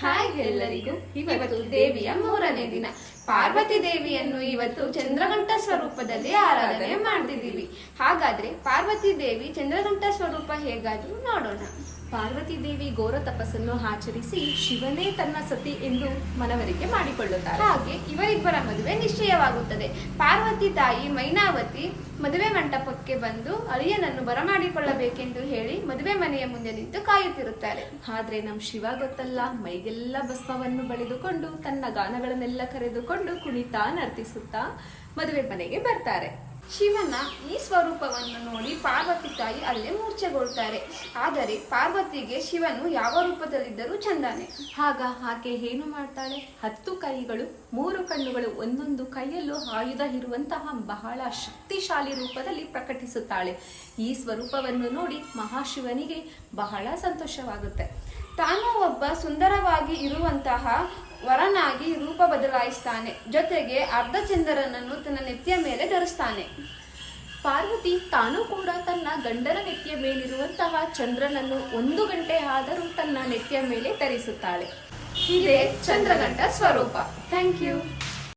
Hi ಎಲ್ಲರಿಗೂ ಇವತ್ತು ದೇವಿಯ ಮೂರನೇ ದಿನ. ಪಾರ್ವತಿ ದೇವಿಯನ್ನು ಇವತ್ತು ಚಂದ್ರಘಂಟ ಸ್ವರೂಪದಲ್ಲಿ ಆರಾಧನೆ ಮಾಡ್ತಿದ್ದೀವಿ. ಹಾಗಾದ್ರೆ ಪಾರ್ವತಿ ದೇವಿ ಚಂದ್ರಘಂಟ ಸ್ವರೂಪ ಹೇಗಾದ್ರೂ ನೋಡೋಣ. ಪಾರ್ವತಿ ದೇವಿ ಘೋರ ತಪಸ್ಸನ್ನು ಆಚರಿಸಿ ಶಿವನೇ ತನ್ನ ಸತಿ ಎಂದು ಮನವರಿಕೆ ಮಾಡಿಕೊಳ್ಳುತ್ತಾರೆ. ಹಾಗೆ ಇವರಿಬ್ಬರ ಮದುವೆ ನಿಶ್ಚಯವಾಗುತ್ತದೆ. ಪಾರ್ವತಿ ತಾಯಿ ಮೈನಾವತಿ ಮದುವೆ ಮಂಟಪಕ್ಕೆ ಬಂದು ಅಳಿಯನನ್ನು ಬರಮಾಡಿಕೊಳ್ಳಬೇಕೆಂದು ಹೇಳಿ ಮದುವೆ ಮನೆಯ ಮುಂದೆ ನಿಂತು ಕಾಯುತ್ತಿರುತ್ತಾರೆ. ಆದ್ರೆ ನಮ್ ಶಿವ ಗೊತ್ತಲ್ಲ ಮೈಗೆಲ್ಲ ಭಸ್ಮವನ್ನು ಬಳಿದುಕೊಂಡು ತನ್ನ ಗಾನಗಳನ್ನೆಲ್ಲ ಕರೆದುಕೊಂಡು ಕುಣಿತಾ ನರ್ತಿಸುತ್ತಾ ಮದುವೆ ಮನೆಗೆ ಬರ್ತಾರೆ. ಶಿವನ ಈ ಸ್ವರೂಪವನ್ನು ನೋಡಿ ಪಾರ್ವತಿ ತಾಯಿ ಅಲ್ಲೇ ಮೂರ್ಛೆಗೊಳ್ತಾರೆ. ಆದರೆ ಪಾರ್ವತಿಗೆ ಶಿವನು ಯಾವ ರೂಪದಲ್ಲಿದ್ದರೂ ಚಂದಾನೆ. ಆಗ ಆಕೆ ಏನು ಮಾಡ್ತಾಳೆ? ಹತ್ತು ಕೈಗಳು, ಮೂರು ಕಣ್ಣುಗಳು ಒಂದೊಂದು ಕೈಯಲ್ಲೂ ಆಯುಧ ಇರುವಂತಹ ಬಹಳ ಶಕ್ತಿಶಾಲಿ ರೂಪದಲ್ಲಿ ಪ್ರಕಟಿಸುತ್ತಾಳೆ. ಈ ಸ್ವರೂಪವನ್ನು ನೋಡಿ ಮಹಾಶಿವನಿಗೆ ಬಹಳ ಸಂತೋಷವಾಗುತ್ತೆ. ತಾನು ಒಬ್ಬ ಸುಂದರವಾಗಿ ಇರುವಂತಹ ವರನಾಗಿ ರೂಪ ಬದಲಾಯಿಸ್ತಾನೆ. ಜೊತೆಗೆ ಅರ್ಧಚಂದ್ರನನ್ನು ತನ್ನ ನೆತ್ತಿಯ ಮೇಲೆ ಧರಿಸ್ತಾನೆ. ಪಾರ್ವತಿ ತಾನು ಕೂಡ ತನ್ನ ಗಂಡನ ನೆತ್ತಿಯ ಮೇಲಿರುವಂತಹ ಚಂದ್ರನನ್ನು ಒಂದು ಗಂಟೆ ಆದರೂ ತನ್ನ ನೆತ್ತಿಯ ಮೇಲೆ ಧರಿಸುತ್ತಾಳೆ ಇದೇ ಚಂದ್ರಗಂಟ ಸ್ವರೂಪ. Thank you.